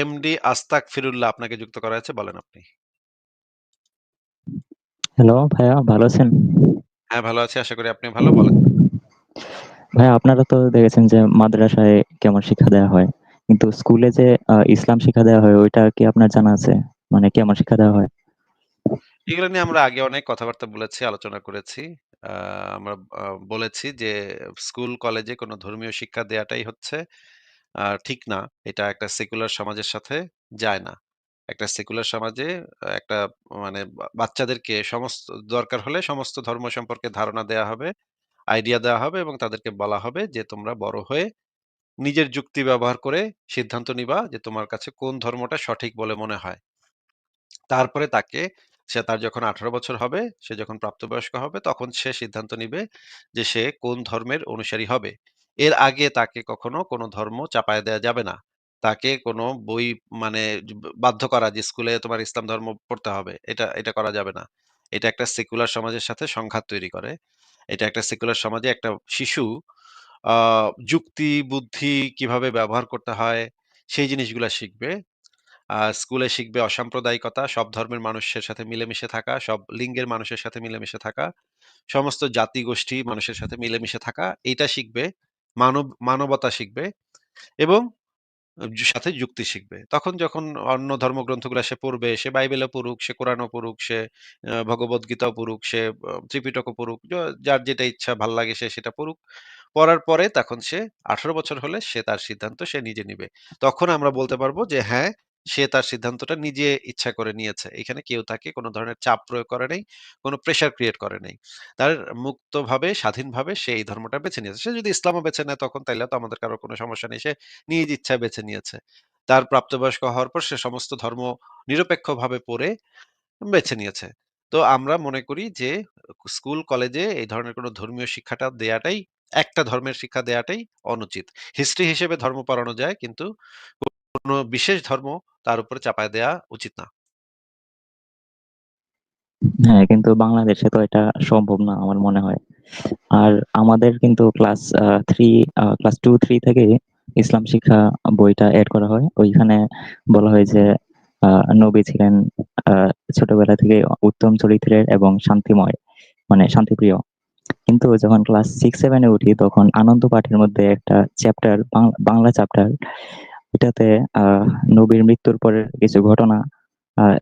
MD আস্তাগফিরুল্লাহ আপনাকে যুক্ত করা হয়েছে। বলেন আপনি। হ্যালো ভাইয়া ভালো আছেন? হ্যাঁ, ভালো আছি। আশা করি আপনিও ভালো। বলেন। আপনারা তো দেখেছেন যে মাদ্রাসায় কেমন শিক্ষা দেয়া হয়। কিন্তু স্কুলে যে ইসলাম শিক্ষা দেওয়া হয় ওইটা কি আপনার জানা আছে? মানে কেমন শিক্ষা দেওয়া হয়? এগুলো নিয়ে আমরা আগে অনেক কথাবার্তা বলেছি, আলোচনা করেছি। আমরা বলেছি যে স্কুল কলেজে কোন ধর্মীয় শিক্ষা দেওয়াটাই হচ্ছে ঠিক না। এটা একটা সেকুলার সমাজের সাথে যায় না। একটা সেকুলার সমাজে একটা মানে বাচ্চাদেরকে সমস্ত দরকার হলে সমস্ত ধর্ম সম্পর্কে ধারণা দেয়া হবে, আইডিয়া দেওয়া হবে এবং তাদেরকে বলা হবে যে তোমরা বড় হয়ে নিজের যুক্তি ব্যবহার করে সিদ্ধান্ত নিবা যে তোমার কাছে কোন ধর্মটা সঠিক বলে মনে হয়। তারপরে তাকে সে তার যখন ১৮ বছর হবে, সে যখন প্রাপ্তবয়স্ক হবে তখন সে সিদ্ধান্ত নিবে যে সে কোন ধর্মের অনুসারী হবে। এর আগে তাকে কখনো কোনো ধর্ম চাপায়া দেয়া যাবে না। তাকে কোনো বই মানে বাধ্য করা যে স্কুলে তোমার ইসলাম ধর্ম পড়তে হবে। এটা এটা করা যাবে না। এটা একটা সেকুলার সমাজের সাথে সংঘাত তৈরি করে। এটা একটা সেকুলার সমাজে একটা শিশু আ যুক্তি, বুদ্ধি কীভাবে ব্যবহার করতে হয় সেই জিনিসগুলা শিখবে। আ স্কুলে শিখবে অসাম্প্রদায়িকতা, সব ধর্মের মানুষের সাথে মিলেমিশে থাকা, সব লিঙ্গের মানুষের সাথে মিলেমিশে থাকা, সমস্ত জাতি-গোষ্ঠী মানুষের সাথে মিলেমিশে থাকা। এইটা শিখবে। মানব মানবতা শিখবে এবং সাথে যুক্তি শিখবে। তখন যখন অন্য ধর্মগ্রন্থগুলো সে পড়বে, সে বাইবেলও পড়ুক, সে কোরআনও পড়ুক, সে আ ভগবদ্গীতাও পড়ুক, সে ত্রিপিটক ত্রিপিটকও পড়ুক, যার যেটা ইচ্ছা ভালো লাগে সে সেটা পড়ুক। পড়ার পরে তখন সে ১৮ বছর হলে সে তার সিদ্ধান্ত সে নিজে নিবে। তখন আমরা বলতে পারব যে হ্যাঁ, সে তার সিদ্ধান্তটা নিজে ইচ্ছা করে নিয়েছে। এখানে কেউ তাকে কোন ধরনের চাপ প্রয়োগ করে নাই, কোন প্রেশার ক্রিয়েট করে নাই। তার মুক্তভাবে স্বাধীনভাবে সে এই ধর্মটা বেছে নিয়েছে। সে যদি ইসলামও বেছে নেয় তখন তাইলে তো আমাদের কারও কোনো সমস্যা নেই। সে নিজ ইচ্ছায় বেছে নিয়েছে। তার প্রাপ্তবয়স্ক হওয়ার পর সে সমস্ত ধর্ম নিরপেক্ষভাবে পড়ে বেছে নিয়েছে। তো আমরা মনে করি যে স্কুল কলেজে এই ধরনের কোন ধর্মীয় শিক্ষাটা দেয়াটাই একটা ধর্মের শিক্ষা দেয়াটাই অনুচিত। হিস্ট্রি হিসেবে ধর্ম পড়ানো যায় কিন্তু কোন বিশেষ ধর্ম তার উপরে চাপায় দেয়া উচিত না। হ্যাঁ, কিন্তু বাংলাদেশে তো এটা সম্ভব না আমার মনে হয়। আর আমাদের কিন্তু ক্লাস আ 3 আ ক্লাস 2-3 থেকেই ইসলাম শিক্ষা বইটা এড করা হয়। ওইখানে বলা হয় যে নবী ছিলেন ছোটবেলা থেকে উত্তম চরিত্রের এবং শান্তিময়, মানে শান্তিপ্রিয়। কিন্তু যখন ক্লাস 6-7 এ উঠি তখন আনন্দ পাঠের মধ্যে একটা চ্যাপ্টার বাংলা চ্যাপ্টার এটাতে আ নবীর মৃত্যুর পরের কিছু ঘটনা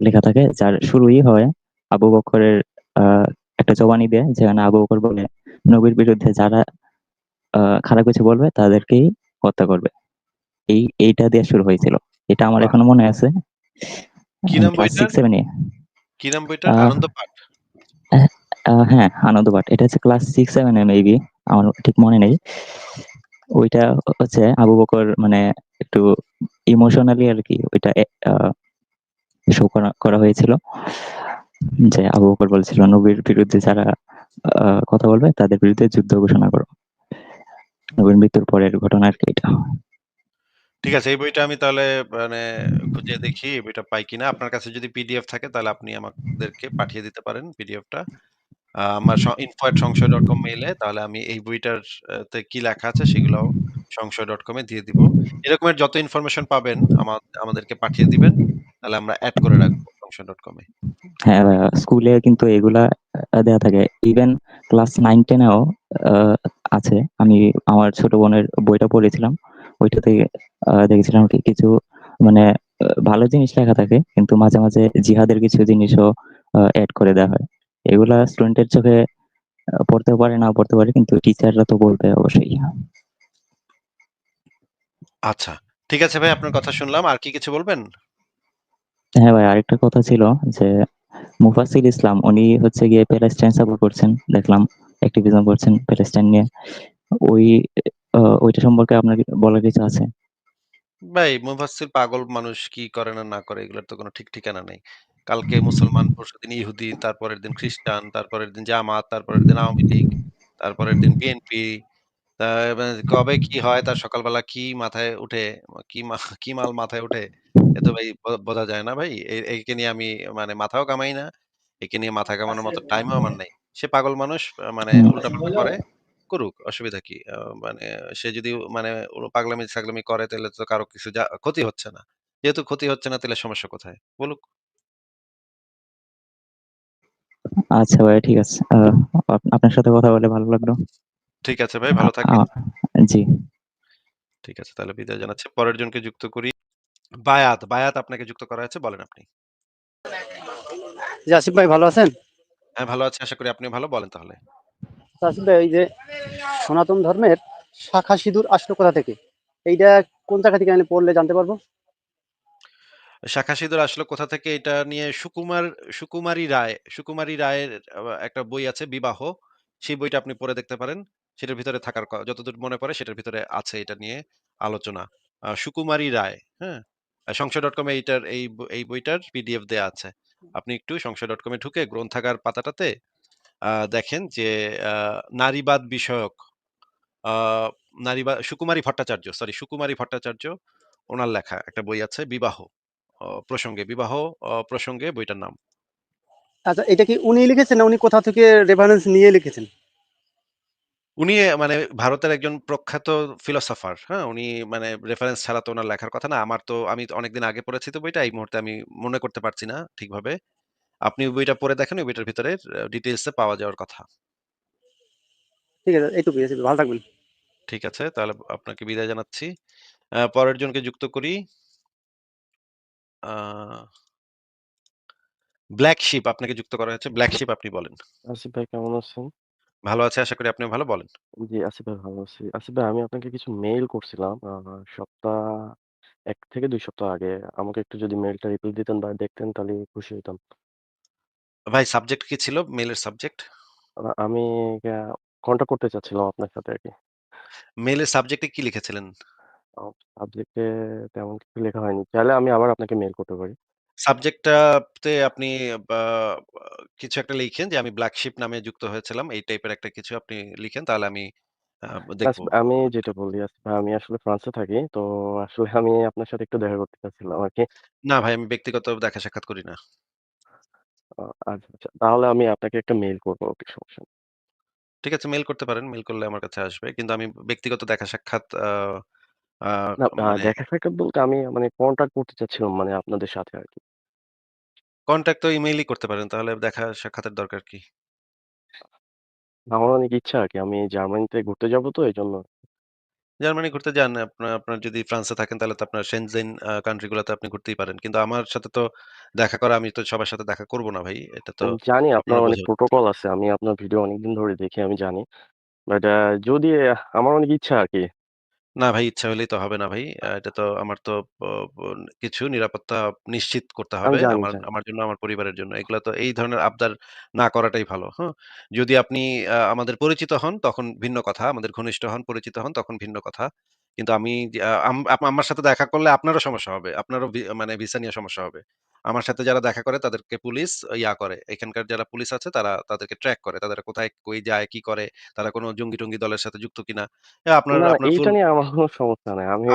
লেখা থাকে যার শুরুই হয় আবু বকরের একটা জবানি দিয়ে যেখানে আবু বকর বলে নবীর বিরুদ্ধে যারা খারাপ কিছু বলবে তাদেরকেই হত্যা করবে। এই এইটা দিয়ে শুরু হয়েছিল। এটা আমার এখনও মনে আছে। কি নাম ক্লাস বইটার? 6-7 এ। কি নাম বইটার? আনন্দ পাঠ? হ্যাঁ, আনন্দ পাঠ। এটা হচ্ছে ক্লাস 6-7 এ মেবি আমার ঠিক মনে নেই। ওইটা হচ্ছে আবু বকর মানে একটু ইমোশনালি আর কি ওইটা শো করা হয়েছিল। যে আবু বকর বলছিল, নবীর বিরুদ্ধে যারা কথা বলবে, তাদের বিরুদ্ধে যুদ্ধ ঘোষণা করো। নবীর মৃত্যুর পরের ঘটনা আর কি এটা। ঠিক আছে। এই বইটা আমি তাহলে মানে খুঁজে দেখি বইটা পাই কিনা। আপনার কাছে যদি পিডিএফ থাকে, তাহলে আপনি আমাদেরকে পাঠিয়ে দিতে পারেন পিডিএফটা। আমার আ আমার ডট কম মেইলে তাহলে আমি এই বইটার কি লেখা আছে সেগুলাও সংশয়.com এ দিয়ে দিব। এরকমের যত ইনফরমেশন পাবেন আমা আমাদেরকে পাঠিয়ে দিবেন। তাহলে আমরা এড করে রাখব সংশয়.com এ। হ্যাঁ, ভাইয়া স্কুলে কিন্তু এগুলা দেয়া থাকে। ইভেন ক্লাস 9-10 এও আ আছে। আমি আমার ছোট বোনের বইটা পড়েছিলাম। ওইটাতে আ দেখেছিলাম কি কিছু মানে ভালো জিনিস লেখা থাকে কিন্তু মাঝে, মাঝে জিহাদের কিছু জিনিসও এড করে দেয়া হয়। এগুলা স্টুডেন্টের চোখে আ পড়তেও পারে, না পড়তে পারে কিন্তু টিচাররা তো বলবে অবশ্যই। আচ্ছা। ঠিক আছে ভাই আপনার কথা শুনলাম। আর কি কিছু বলবেন? হ্যাঁ, ভাই আরেকটা কথা ছিল যে মুফাজ্জিল ইসলাম উনি হচ্ছে গিয়ে প্যালেস্টাইন সাপোর্ট করছেন। দেখলাম অ্যাক্টিভিজম করছেন প্যালেস্টাইন নিয়ে। ওই আ ওইটা সম্পর্কে আপনার কি বলার কিছু আছে? ভাই মুফাজ্জিল পাগল মানুষ কি করে না, না করে এগুলোর তো কোনো ঠিক ঠিকানা নেই। কালকে মুসলমান, পরশুদিন ইহুদি, তারপরের দিন খ্রিস্টান, তারপরের দিন জামাত, তারপরের দিন আওয়ামী লীগ, তারপরের দিন বিএনপি। তা কবে কি হয় তার সকালবেলা কি মাথায় উঠে, কি মা কি মাল মাথায় উঠে এ তো ভাই ব বোঝা যায় না ভাই। এ একে নিয়ে আমি মানে মাথাও ঘামাই না। একে নিয়ে মাথা ঘামানোর মতো টাইমও আমার নাই। সে পাগল মানুষ আ মানে হুম। উল্টাপাল্টা করে, করুক। অসুবিধা কি? আ মানে সে যদি মানে ও পাগলামি-ছাগলামি করে তাহলে তো কারও কিছু যা ক্ষতি হচ্ছে না। যেহেতু ক্ষতি হচ্ছে না তাহলে সমস্যা কোথায়? বলুক। আচ্ছা ভাই ঠিক আছে। আ আপ আপনার সাথে কথা বলে ভালো লাগল। ঠিক আছে ভাই, ভালো থাকবেন। জি। ঠিক আছে, তাহলে বিদায় জানাচ্ছি। পরের জনকে যুক্ত করি। বায়াত, বায়াত আপনাকে যুক্ত করা হয়েছে। বলেন আপনি। জি, আসিফ ভাই ভালো আছেন? হ্যাঁ, ভালো আছি। আশা করি আপনিও ভালো। বলেন তাহলে। আসিফ ভাই ওই যে সনাতন ধর্মের শাখা সিঁদুর আসলো কোথা থেকে? এইটা কোন জায়গা থেকে আমি পড়লে জানতে পারব? শাখা সিঁদুর আসলো কোথা থেকে এটা নিয়ে সুকুমার সুকুমারী রায়, সুকুমারী রায়ের একটা বই আছে 'বিবাহ'। সেই বইটা আপনি পড়ে দেখতে পারেন। সেটার ভিতরে থাকার ক যতদূর মনে পড়ে সেটার ভিতরে আছে এটা নিয়ে আলোচনা। আ সুকুমারী রায়, হ্যাঁ? আ সংশয়.com এ এইটার এই ব এই বইটার পিডিএফ দেয়া আছে। আপনি একটু সংশয়.com এ ঢুকে গ্রন্থাগার পাতাটাতে আ দেখেন যে আ নারীবাদ বিষয়ক আ নারীবা সুকুমারী ভট্টাচার্য, সরি সুকুমারী ভট্টাচার্য উনার লেখা একটা বই আছে 'বিবাহ' অ প্রসঙ্গে, বিবাহ অ প্রসঙ্গে বইটার নাম। আচ্ছা এটা কি উনি লিখেছেন না উনি কোথাও থেকে রেফারেন্স নিয়ে লিখেছেন? উনি মানে ভারতের একজন প্রখ্যাত ফিলোসোফার, হ্যাঁ? উনি মানে রেফারেন্স ছাড়া তো উনার লেখার কথা না। আমার তো আমি অনেকদিন আগে পড়েছি তো বইটা। এই মুহূর্তে আমি মনে করতে পারছি না ঠিকভাবে। আপনি বইটা পড়ে দেখেন, ওই বইটার ভিতরে আ ডিটেইলস এ পাওয়া যাওয়ার কথা। ঠিক আছে, এইটুকুই আসিফ ভালো থাকবেন। ঠিক আছে, তাহলে আপনাকে বিদায় জানাচ্ছি। আ পরের জনকে যুক্ত করি। আ ব্লাক শিপ আপনাকে যুক্ত করা হয়েছে। ব্লাক শিপ আপনি বলেন। আসিফ ভাই কেমন আছেন? ভালো আছি, আশা করি আপনিও ভালো। বলেন। জি, আসিফ ভাই ভালো আছি। আসিফ ভাই আমি আপনাকে কিছু মেইল করছিলাম আ সপ্তাহ ১ থেকে ২ সপ্তাহ আগে। আমাকে একটু যদি মেইলটা রিপ্লাই দিতেন বা দেখতেন তাহলে খুশি হইতাম। ভাই সাবজেক্ট কি ছিল? মেইলের সাবজেক্ট? আ আমি আ কনট্যাক্ট করতে চাচ্ছিলাম আপনার সাথে আরকি। মেইলের সাবজেক্টে কি লিখেছিলেন? আ সাবজেক্টে তেমন কিছু লেখা হয়নি। চাইলে আমি আবার আপনাকে মেইল করতে পারি। সাবজেক্টটাতে আপনি বা কিছু একটা লিখেন যে আমি ব্লাক শিপ নামে যুক্ত হয়েছিলাম। এই টাইপের একটা কিছু আপনি লিখেন তাহলে আমি আ দেখব। আসিফ আমি যেটা বলি আসিফ ভাই আমি আসলে ফ্রান্সে থাকি। তো আসলে আমি আপনার সাথে একটু দেখা করতে চাচ্ছিলাম আরকি। না ভাই আমি ব্যক্তিগত দেখা সাক্ষাৎ করি না। আচ্ছা, আচ্ছা। তাহলে আমি আপনাকে একটা মেইল করব। ওকে সমস্যা নেই। ঠিক আছে মেইল করতে পারেন। মেইল করলে আমার কাছে আসবে। কিন্তু আমি ব্যক্তিগত দেখা সাক্ষাৎ আ আ না আ মানে দেখা সাক্ষাৎ বলতে আমি মানে কনট্যাক্ট করতে চাচ্ছিলাম মানে আপনাদের সাথে আরকি। কনট্যাক্ট তো ইমেইলেই করতে পারেন। তাহলে দেখা সাক্ষাতের দরকার কি? আমার অনেক ইচ্ছা আরকি। আমি জার্মানিতে ঘুরতে যাব তো এজন্য। জার্মানি ঘুরতে যান। আপনার আপনার যদি ফ্রান্সে থাকেন তাহলে তো আপনার সেনজেন আ কান্ট্রি গুলাতে আপনি ঘুরতেই পারেন। কিন্তু আমার সাথে তো দেখা করা আমি তো সবার সাথে দেখা করব না ভাই। এটা তো আমি জানি আপনার অনেক বোঝা উচিত। প্রোটোকল আছে। আমি আপনার ভিডিও অনেকদিন ধরে দেখি আমি জানি। বাট আ যদি আমার অনেক ইচ্ছা আরকি। না ভাই ইচ্ছা হইলেই তো হবে না ভাই। আ এটা তো আমার তো প প কিছু নিরাপত্তা নিশ্চিত করতে আমি হবে জানি, আমার জানি। আমার জন্য, আমার পরিবারের জন্য। এগুলা তো এই ধরনের আবদার না করাটাই ভালো। হ্যাঁ? যদি আপনি আ আমাদের পরিচিত হন তখন ভিন্ন কথা। আমাদের ঘনিষ্ঠ হন, পরিচিত হন তখন ভিন্ন কথা। কিন্তু আমি যে আ আম আমার সাথে দেখা করলে আপনারও সমস্যা হবে। আপনারও ভি মানে ভিসা নিয়ে সমস্যা হবে। আমার সাথে যারা দেখা করে তাদেরকে পুলিশ ইয়া করে। এখানকার যারা পুলিশ আছে তারা তাদেরকে ট্র্যাক করে। তারা কোথায় কই যায়, কি করে, তারা কোনো জঙ্গি-টঙ্গি দলের সাথে যুক্ত কিনা। আপনার আপনার ফুল এইটা নিয়ে আমার কোনো সমস্যা নাই। আমি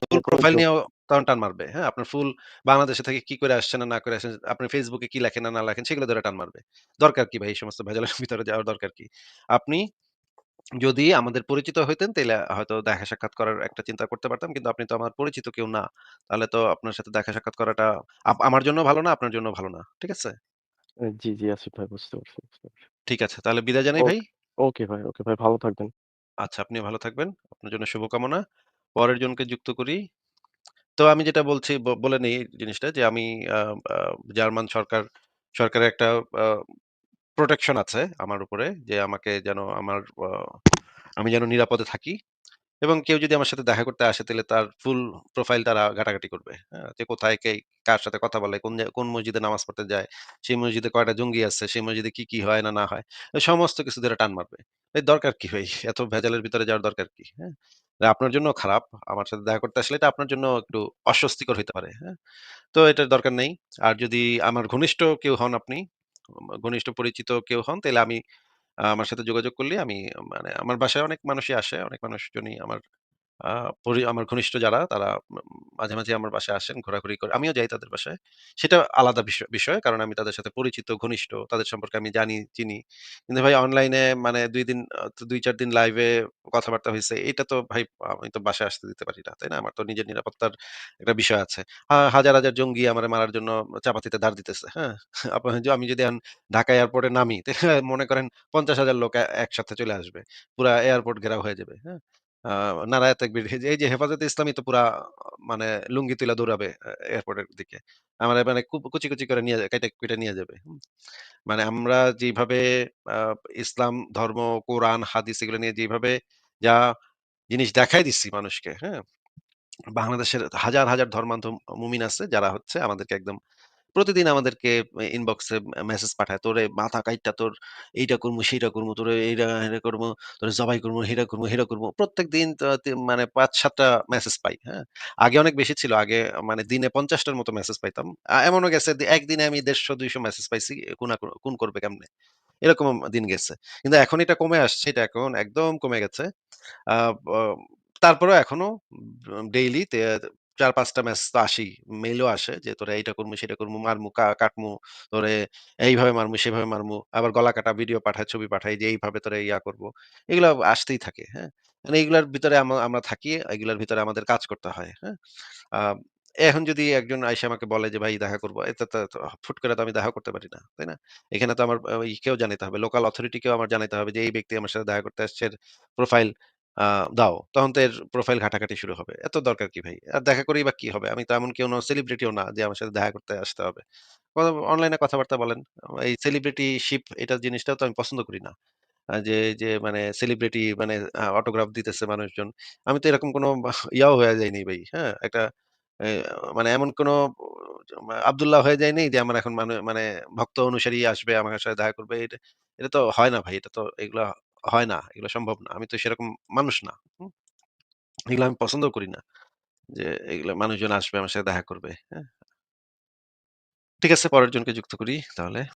ফুল প্রোফাইল জ নিয়েও তখন টান মারবে। হ্যাঁ? আপনার ফুল বাংলাদেশে থেকে কি করে আসছেন না, না করে আসছেন, আপনি ফেসবুকে কি লেখেন না, না লেখেন সেগুলো ধরে টান মারবে। দরকার কি ভাই এই সমস্ত ভেজালের ভিতরে যাওয়ার দরকার কি? আপনি যদি আমাদের পরিচিত হইতেন তাইলে হয়তো দেখা সাক্ষাৎ করার একটা চিন্তা করতে পারতাম। কিন্তু আপনি তো আমার পরিচিত কেউ না। তাহলে তো আপনার সাথে দেখা সাক্ষাৎ করাটা আপ আমার জন্যও ভালো না, আপনার জন্যও ভালো না। ঠিক আছে? জি, জি আসিফ ভাই বুঝতে পারছি, বুঝতে পারছি। ঠিক আছে। তাহলে বিদায় জানাই ভাই। ওকে, ওকে ভাই, ওকে ভাই ভালো থাকবেন। আচ্ছা আপনিও ভালো থাকবেন। আপনার জন্য শুভকামনা। পরের জনকে যুক্ত করি। তো আমি যেটা বলছি ব বলে নেই জিনিসটা যে আমি আ আ জার্মান সরকার সরকারের একটা আ প্রোটেকশন আছে আমার উপরে যে আমাকে যেন আমার আমি যেন নিরাপদে থাকি এবং কেউ যদি আমার সাথে দেখা করতে আসে তাহলে তার ফুল প্রোফাইল তারা ঘাটাঘাটি করবে। হ্যাঁ? যে কোথায় কে কার সাথে কথা বলে, কোন কোন মসজিদে নামাজ পড়তে যায়, সেই মসজিদে কয়টা জঙ্গি আছে, সেই মসজিদে কি, কি হয় না, না হয়। সমস্ত কিছু ধরে টান মারবে। এই দরকার কি ভাই? এত ভেজালের ভিতরে যাওয়ার দরকার কি? হ্যাঁ? আপনার জন্য খারাপ। আমার সাথে দেখা করতে আসলে এটা আপনার জন্য একটু অস্বস্তিকর হইতে পারে। হ্যাঁ? তো এটার দরকার নেই। আর যদি আমার ঘনিষ্ঠ কেউ হন আপনি, ঘনিষ্ঠ পরিচিত কেউ হন তাহলে আমি আমার সাথে যোগাযোগ করলে আমি মানে আমার বাসায় অনেক মানুষই আসে। অনেক মানুষজনই আমার আমার ঘনিষ্ঠ যারা তারা মাঝে, মাঝে আমার বাসায় আসেন, ঘোরাঘুরি করে। আমিও যাই তাদের বাসায়। সেটা আলাদা বিষয়। কারণ আমি তাদের সাথে পরিচিত, ঘনিষ্ঠ। তাদের সম্পর্কে আমি জানি, চিনি। কিন্তু ভাই অনলাইনে মানে দুই দিন দুই ২-৪ দিন লাইভে কথাবার্তা হয়েছে এটা তো ভাই আমি তো বাসায় আসতে দিতে পারি না। তাই না? আমার তো নিজের নিরাপত্তার একটা বিষয় আছে। হাজার, হাজার জঙ্গি আমার মারার জন্য চাপাতিতে দাঁড় দিতেছে। হ্যাঁ? আমি যদি ঢাকা এয়ারপোর্টে নামি, মনে করেন ৫০,০০০ লোক একসাথে চলে আসবে। পুরা এয়ারপোর্ট ঘেরাও হয়ে যাবে। হ্যাঁ? এই যে হেফাজতে ইসলামী তো পুরা মানে লুঙ্গি দৌড়াবে এয়ারপোর্টের দিকে। আমারে মানে কুচি, কুচি করে নিয়ে নিয়ে যাবে। মানে আমরা যেভাবে ইসলাম ধর্ম, কোরআন, হাদিস এগুলো নিয়ে যেভাবে যা জিনিস দেখাই দিচ্ছি মানুষকে, হ্যাঁ? বাংলাদেশের হাজার, হাজার ধর্মান্ধ মুমিন আছে যারা হচ্ছে আমাদেরকে একদম প্রতিদিন আমাদেরকে ইনবক্সে মেসেজ পাঠায়। "তোরে মাথা কাইট্টা তোর এইটা করব সেইটা করব তোরে এইটা হেটা করমু, তোরে জবাই করব হেটা করব হেটা করব প্রত্যেকদিন ত তি মানে পাঁচ সাতটা মেসেজ পাই। হ্যাঁ? আগে অনেক বেশি ছিল। আগে মানে দিনে পঞ্চাশটার মতো মেসেজ পাইতাম। এমনও গেছে একদিনে আমি দেড়শো দুইশো মেসেজ পাইছি। খুনা খুন করবে কেমনে? এরকম দিন গেছে। কিন্তু এখন এটা কমে আসছে। এটা এখন একদম কমে গেছে। তারপরেও এখনও ডেইলি তে ৪-৫ টা মেসেজ তো আসেই। মেইলও আসে যে, তোরা এইটা করমু, সেটা করমু, মারমু, কাটমু, তোরে এইভাবে মারমু, সেভাবে মারমু।" আবার গলা কাটা ভিডিও পাঠায়, ছবি পাঠায় যে, "এইভাবে তোরে ইয়া করব।" এগুলা আসতেই থাকে। হ্যাঁ? মানে এগুলার ভিতরে আমরা থাকি। এগুলার ভিতরে আমাদের কাজ করতে হয়। হ্যাঁ? এখন যদি একজন আইসা আমাকে বলে যে, "ভাই দেখা করব ফুট করে তো আমি দেখা করতে পারি না। তাই না? এখানে তো আমার আ ইকেও জানাইতে হবে। লোকাল অথরিটি কেও আমার জানাইতে হবে যে, এই ব্যক্তি আমার সাথে দেখা করতে আসছে। প্রোফাইল দাও। তখন তো এর প্রোফাইল ঘাটাঘাটি শুরু হবে। এত দরকার কি ভাই? আর দেখা করেই বা কি হবে? আমি তো এমন কেউ সেলিব্রিটিও না যে, আমার সাথে দেখা করতে আসতে হবে। অনলাইনে কথাবার্তা বলেন। এই সেলিব্রিটিশিপ এটা জিনিসটাও তো আমি পছন্দ করি না। যে, যে মানে সেলিব্রিটি মানে অটোগ্রাফ দিতেছে মানুষজন। আমি তো এরকম কোনো ইয়াও হয়ে যায়নি ভাই। হ্যাঁ? একটা মানে এমন কোনো আব্দুল্লাহ হয়ে যায়নি যে, আমার এখন মানে মানে ভক্ত অনুসারী আসবে আমার সাথে দেখা করবে। এটা এটা তো হয় না ভাই। এটা তো এগুলা হয় না। এগুলো সম্ভব না। আমি তো সেরকম মানুষ না। এগুলা আমি পছন্দ করি না। যে, এগুলো মানুষজন আসবে আমার সাথে দেখা করবে। হ্যাঁ? ঠিক আছে পরের জনকে যুক্ত করি তাহলে।